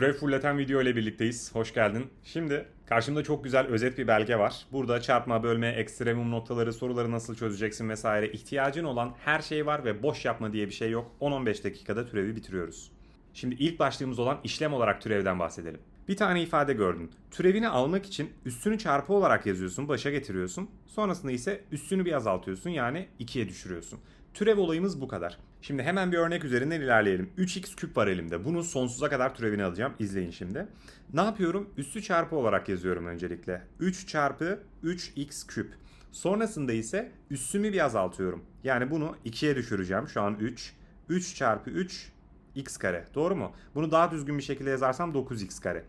Türev fulleten video ile birlikteyiz. Hoş geldin. Şimdi karşımda çok güzel özet bir belge var. Burada çarpma, bölme, ekstremum noktaları, soruları nasıl çözeceksin vesaire ihtiyacın olan her şey var ve boş yapma diye bir şey yok. 10-15 dakikada türevi bitiriyoruz. Şimdi ilk başlığımız olan işlem olarak türevden bahsedelim. Bir tane ifade gördün. Türevini almak için üstünü çarpı olarak yazıyorsun, başa getiriyorsun. Sonrasında ise üstünü bir azaltıyorsun yani 2'ye düşürüyorsun. Türev olayımız bu kadar. Şimdi hemen bir örnek üzerinden ilerleyelim. 3x küp var elimde. Bunun sonsuza kadar türevini alacağım. İzleyin şimdi. Ne yapıyorum? Üstü çarpı olarak yazıyorum öncelikle. 3 çarpı 3x küp. Sonrasında ise üstümü bir azaltıyorum. Yani bunu 2'ye düşüreceğim. Şu an 3. 3 çarpı 3 x kare. Doğru mu? Bunu daha düzgün bir şekilde yazarsam 9x kare.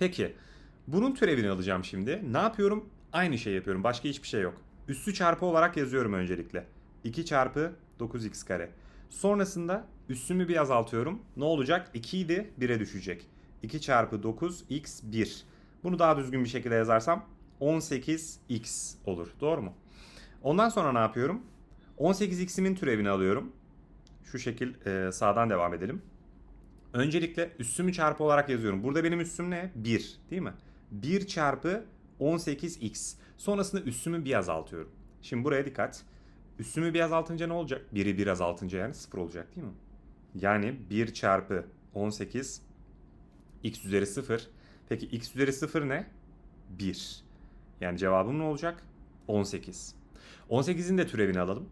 Peki bunun türevini alacağım şimdi. Ne yapıyorum? Aynı şey yapıyorum. Başka hiçbir şey yok. Üstü çarpı olarak yazıyorum öncelikle. 2 çarpı 9x kare. Sonrasında üstümü bir azaltıyorum. Ne olacak? 2 idi 1'e düşecek. 2 çarpı 9 x 1. Bunu daha düzgün bir şekilde yazarsam 18x olur. Doğru mu? Ondan sonra ne yapıyorum? 18x'imin türevini alıyorum. Şu şekil e, sağdan devam edelim. Öncelikle üstümü çarpı olarak yazıyorum. Burada benim üstüm ne? 1 değil mi? 1 çarpı 18x. Sonrasında üstümü bir azaltıyorum. Şimdi buraya dikkat. Üstümü bir azaltınca ne olacak? 1'i bir azaltınca yani 0 olacak değil mi? Yani 1 çarpı 18 x üzeri 0. Peki x üzeri 0 ne? 1. Yani cevabım ne olacak? 18. 18'in de türevini alalım.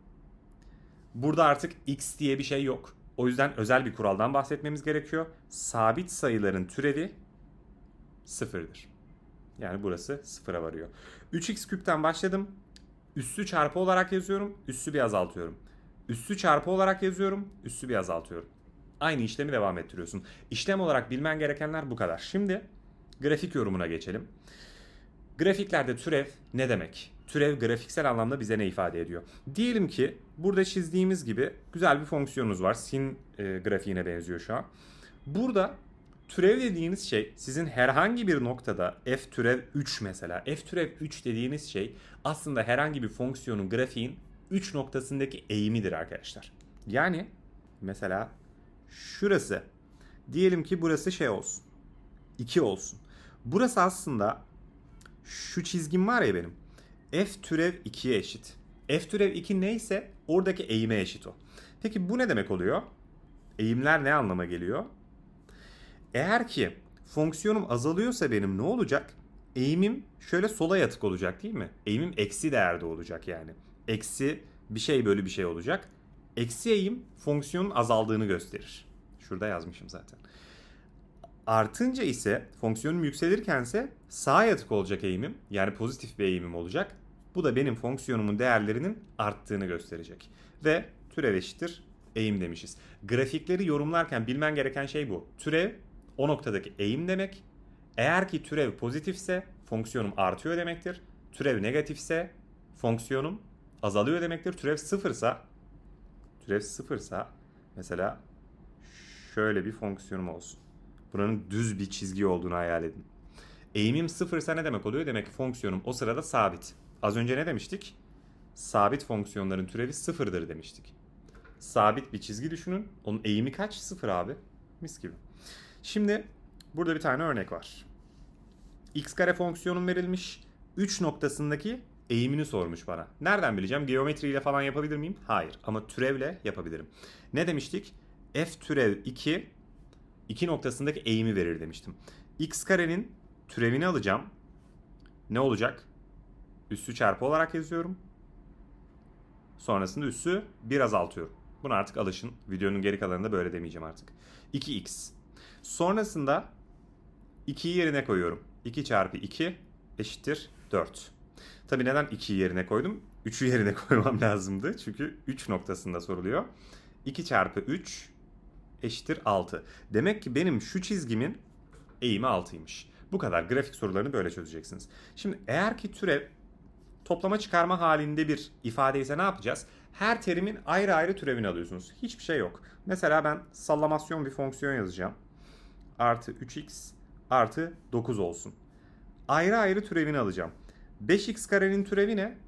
Burada artık x diye bir şey yok. O yüzden özel bir kuraldan bahsetmemiz gerekiyor. Sabit sayıların türevi sıfırdır. Yani burası sıfıra varıyor. 3x küpten başladım. Üssü çarpı olarak yazıyorum. Üssü bir azaltıyorum. Üssü çarpı olarak yazıyorum. Üssü bir azaltıyorum. Aynı işlemi devam ettiriyorsun. İşlem olarak bilmen gerekenler bu kadar. Şimdi grafik yorumuna geçelim. Grafiklerde türev ne demek? Türev grafiksel anlamda bize ne ifade ediyor? Diyelim ki burada çizdiğimiz gibi güzel bir fonksiyonunuz var. Sin e, grafiğine benziyor şu an. Burada türev dediğiniz şey sizin herhangi bir noktada f türev 3 mesela. f türev 3 dediğiniz şey aslında herhangi bir fonksiyonun grafiğin 3 noktasındaki eğimidir arkadaşlar. Yani mesela şurası diyelim ki burası şey olsun. 2 olsun. Burası aslında şu çizgim var ya benim. F türev 2'ye eşit. F türev 2 neyse oradaki eğime eşit o. Peki bu ne demek oluyor? Eğimler ne anlama geliyor? Eğer ki fonksiyonum azalıyorsa benim ne olacak? Eğimim şöyle sola yatık olacak değil mi? Eğimim eksi değerde olacak yani. Eksi bir şey bölü bir şey olacak. Eksi eğim fonksiyonun azaldığını gösterir. Şurada yazmışım zaten. Artınca ise fonksiyonum yükselirkense sağa yatık olacak eğimim. Yani pozitif bir eğimim olacak. Bu da benim fonksiyonumun değerlerinin arttığını gösterecek. Ve türev eşittir eğim demişiz. Grafikleri yorumlarken bilmen gereken şey bu. Türev o noktadaki eğim demek. Eğer ki türev pozitifse fonksiyonum artıyor demektir. Türev negatifse fonksiyonum azalıyor demektir. Türev sıfırsa türev sıfırsa mesela şöyle bir fonksiyonum olsun. Buranın düz bir çizgi olduğunu hayal edin. Eğimim sıfırsa ne demek oluyor? Demek ki fonksiyonum o sırada sabit. Az önce ne demiştik? Sabit fonksiyonların türevi sıfırdır demiştik. Sabit bir çizgi düşünün. Onun eğimi kaç? Sıfır abi. Mis gibi. Şimdi burada bir tane örnek var. x kare fonksiyonum verilmiş. 3 noktasındaki eğimini sormuş bana. Nereden bileceğim? Geometriyle falan yapabilir miyim? Hayır. Ama türevle yapabilirim. Ne demiştik? f türev 2 2 noktasındaki eğimi verir demiştim. x karenin türevini alacağım. Ne olacak? Üssü çarpı olarak yazıyorum. Sonrasında üssü bir azaltıyorum. Bunu artık alışın. Videonun geri kalanında böyle demeyeceğim artık. 2x. Sonrasında 2'yi yerine koyuyorum. 2 çarpı 2 eşittir 4. Tabi neden 2'yi yerine koydum? 3'ü yerine koymam lazımdı. Çünkü 3 noktasında soruluyor. 2 çarpı 3 eşittir 6. Demek ki benim şu çizgimin eğimi 6'ymış. Bu kadar. Grafik sorularını böyle çözeceksiniz. Şimdi eğer ki türev toplama çıkarma halinde bir ifade ise ne yapacağız? Her terimin ayrı ayrı türevini alıyorsunuz. Hiçbir şey yok. Mesela ben sallamasyon bir fonksiyon yazacağım. Artı 3x artı 9 olsun. Ayrı ayrı türevini alacağım. 5x karenin türevi ne?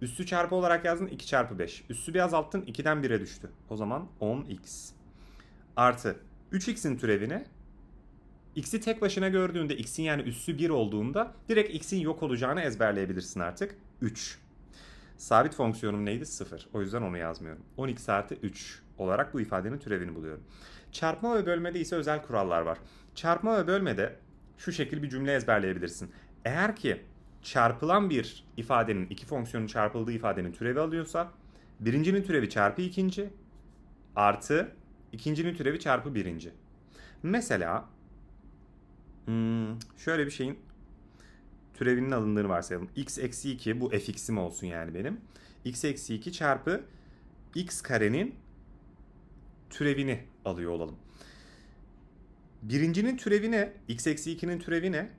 Üstü çarpı olarak yazdın 2 çarpı 5. Üstü bir azalttın 2'den 1'e düştü. O zaman 10x. Artı 3x'in türevi ne? x'i tek başına gördüğünde x'in yani üssü 1 olduğunda direkt x'in yok olacağını ezberleyebilirsin artık. 3. Sabit fonksiyonum neydi? 0. O yüzden onu yazmıyorum. 10x artı 3 olarak bu ifadenin türevini buluyorum. Çarpma ve bölmede ise özel kurallar var. Çarpma ve bölmede şu şekil bir cümle ezberleyebilirsin. Eğer ki çarpılan bir ifadenin, iki fonksiyonun çarpıldığı ifadenin türevi alıyorsa birincinin türevi çarpı ikinci artı ikincinin türevi çarpı birinci. Mesela hmm, şöyle bir şeyin türevinin alındığını varsayalım. x eksi 2 bu fx'im olsun yani benim. x eksi 2 çarpı x karenin türevini alıyor olalım. Birincinin türevi ne? x eksi 2'nin türevi ne?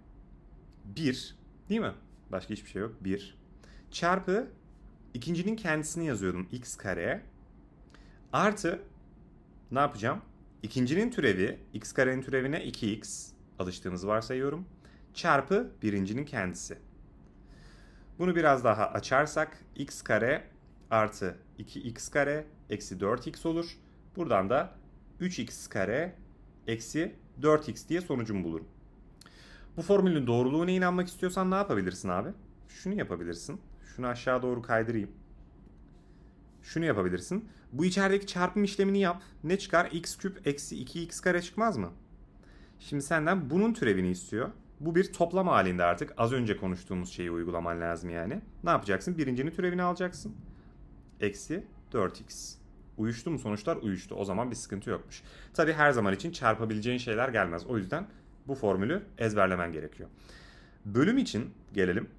1 değil mi? Başka hiçbir şey yok. 1. Çarpı ikincinin kendisini yazıyordum. x kare artı ne yapacağım? İkincinin türevi x karenin türevine 2x alıştığınızı varsayıyorum. Çarpı birincinin kendisi. Bunu biraz daha açarsak x kare artı 2x kare eksi 4x olur. Buradan da 3x kare eksi 4x diye sonucumu bulurum. Bu formülün doğruluğuna inanmak istiyorsan ne yapabilirsin abi? Şunu yapabilirsin. Şunu aşağı doğru kaydırayım. Şunu yapabilirsin. Bu içerideki çarpım işlemini yap. Ne çıkar? x küp eksi 2x kare çıkmaz mı? Şimdi senden bunun türevini istiyor. Bu bir toplam halinde artık. Az önce konuştuğumuz şeyi uygulaman lazım yani. Ne yapacaksın? Birincinin türevini alacaksın. Eksi 4x. Uyuştu mu sonuçlar? Uyuştu. O zaman bir sıkıntı yokmuş. Tabi her zaman için çarpabileceğin şeyler gelmez. O yüzden bu formülü ezberlemen gerekiyor. Bölüm için gelelim.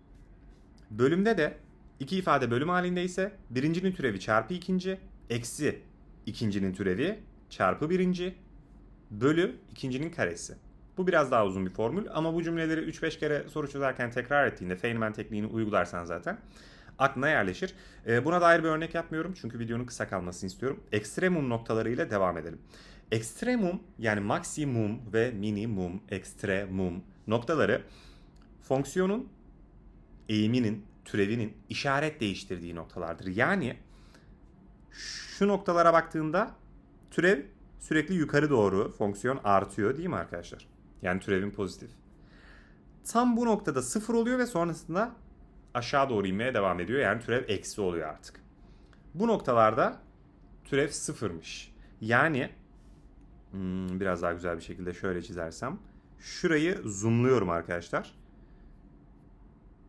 Bölümde de iki ifade bölüm halindeyse birincinin türevi çarpı ikinci eksi ikincinin türevi çarpı birinci bölü ikincinin karesi. Bu biraz daha uzun bir formül ama bu cümleleri 3-5 kere soru çözerken tekrar ettiğinde Feynman tekniğini uygularsan zaten aklına yerleşir. Ee, buna dair bir örnek yapmıyorum çünkü videonun kısa kalmasını istiyorum. Ekstremum noktalarıyla devam edelim. Ekstremum yani maksimum ve minimum, ekstremum noktaları fonksiyonun eğiminin, türevinin işaret değiştirdiği noktalardır. Yani şu noktalara baktığında türev sürekli yukarı doğru fonksiyon artıyor değil mi arkadaşlar? Yani türevin pozitif. Tam bu noktada sıfır oluyor ve sonrasında aşağı doğru inmeye devam ediyor. Yani türev eksi oluyor artık. Bu noktalarda türev sıfırmış. Yani hmm, biraz daha güzel bir şekilde şöyle çizersem. Şurayı zoomluyorum arkadaşlar.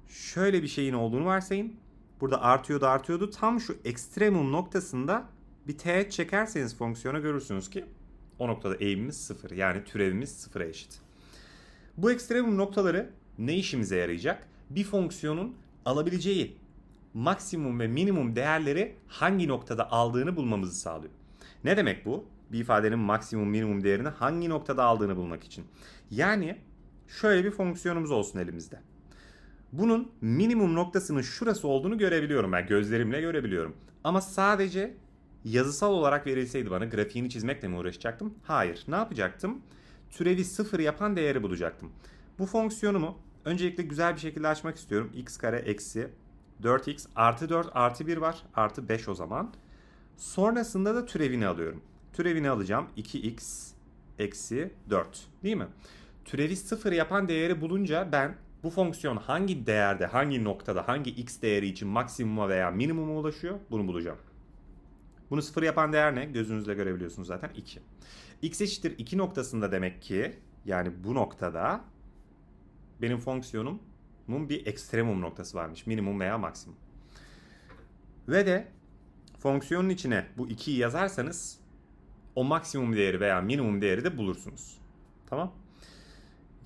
Şöyle bir şeyin olduğunu varsayın. Burada artıyordu artıyordu. Tam şu ekstremum noktasında bir teğet çekerseniz fonksiyona görürsünüz ki o noktada eğimimiz sıfır. Yani türevimiz sıfıra eşit. Bu ekstremum noktaları ne işimize yarayacak? Bir fonksiyonun alabileceği maksimum ve minimum değerleri hangi noktada aldığını bulmamızı sağlıyor. Ne demek bu? Bir ifadenin maksimum minimum değerini hangi noktada aldığını bulmak için. Yani şöyle bir fonksiyonumuz olsun elimizde. Bunun minimum noktasının şurası olduğunu görebiliyorum ben. Gözlerimle görebiliyorum. Ama sadece yazısal olarak verilseydi bana grafiğini çizmekle mi uğraşacaktım? Hayır. Ne yapacaktım? Türevi sıfır yapan değeri bulacaktım. Bu fonksiyonumu öncelikle güzel bir şekilde açmak istiyorum. x kare eksi 4x artı 4 artı 1 var. Artı 5 o zaman. Sonrasında da türevini alıyorum. Türevini alacağım. 2x eksi 4 değil mi? Türevi sıfır yapan değeri bulunca ben bu fonksiyon hangi değerde, hangi noktada, hangi x değeri için maksimuma veya minimuma ulaşıyor bunu bulacağım. Bunu sıfır yapan değer ne? Gözünüzle görebiliyorsunuz zaten 2. x eşittir 2 noktasında demek ki yani bu noktada benim fonksiyonumun bir ekstremum noktası varmış. Minimum veya maksimum. Ve de fonksiyonun içine bu 2'yi yazarsanız o maksimum değeri veya minimum değeri de bulursunuz. Tamam?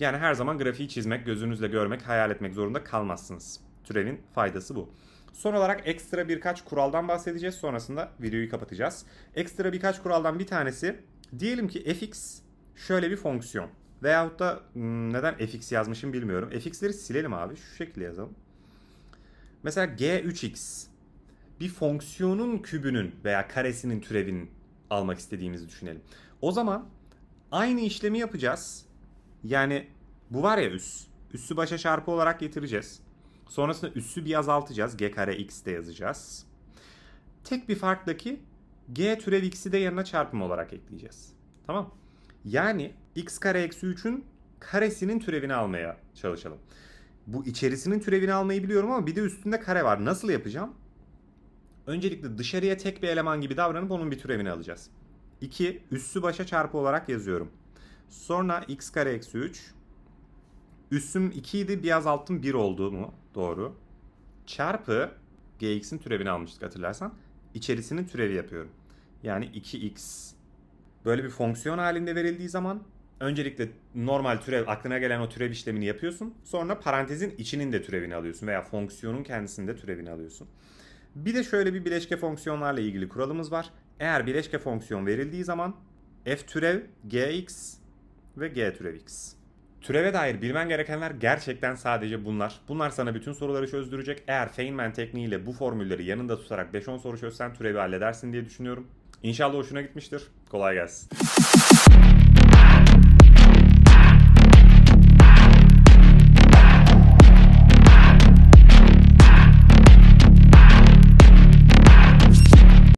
Yani her zaman grafiği çizmek, gözünüzle görmek, hayal etmek zorunda kalmazsınız. Türevin faydası bu. Son olarak ekstra birkaç kuraldan bahsedeceğiz. Sonrasında videoyu kapatacağız. Ekstra birkaç kuraldan bir tanesi diyelim ki fx şöyle bir fonksiyon. Veyahut da hmm, neden fx yazmışım bilmiyorum. fx'leri silelim abi. Şu şekilde yazalım. Mesela g3x bir fonksiyonun kübünün veya karesinin türevinin almak istediğimizi düşünelim. O zaman aynı işlemi yapacağız. Yani bu var ya üs. Üssü başa çarpı olarak getireceğiz. Sonrasında üssü bir azaltacağız. G kare x de yazacağız. Tek bir farkla ki g türev x'i de yanına çarpım olarak ekleyeceğiz. Tamam. Yani x kare eksi 3'ün karesinin türevini almaya çalışalım. Bu içerisinin türevini almayı biliyorum ama bir de üstünde kare var. Nasıl yapacağım? Öncelikle dışarıya tek bir eleman gibi davranıp onun bir türevini alacağız. 2 üssü başa çarpı olarak yazıyorum. Sonra x kare eksi 3. Üssüm 2 idi bir azalttım 1 oldu mu? Doğru. Çarpı gx'in türevini almıştık hatırlarsan. İçerisinin türevi yapıyorum. Yani 2x. Böyle bir fonksiyon halinde verildiği zaman öncelikle normal türev aklına gelen o türev işlemini yapıyorsun. Sonra parantezin içinin de türevini alıyorsun veya fonksiyonun kendisinde türevini alıyorsun. Bir de şöyle bir bileşke fonksiyonlarla ilgili kuralımız var. Eğer bileşke fonksiyon verildiği zaman f türev gx ve g türev x. Türeve dair bilmen gerekenler gerçekten sadece bunlar. Bunlar sana bütün soruları çözdürecek. Eğer Feynman tekniğiyle bu formülleri yanında tutarak 5-10 soru çözsen türevi halledersin diye düşünüyorum. İnşallah hoşuna gitmiştir. Kolay gelsin.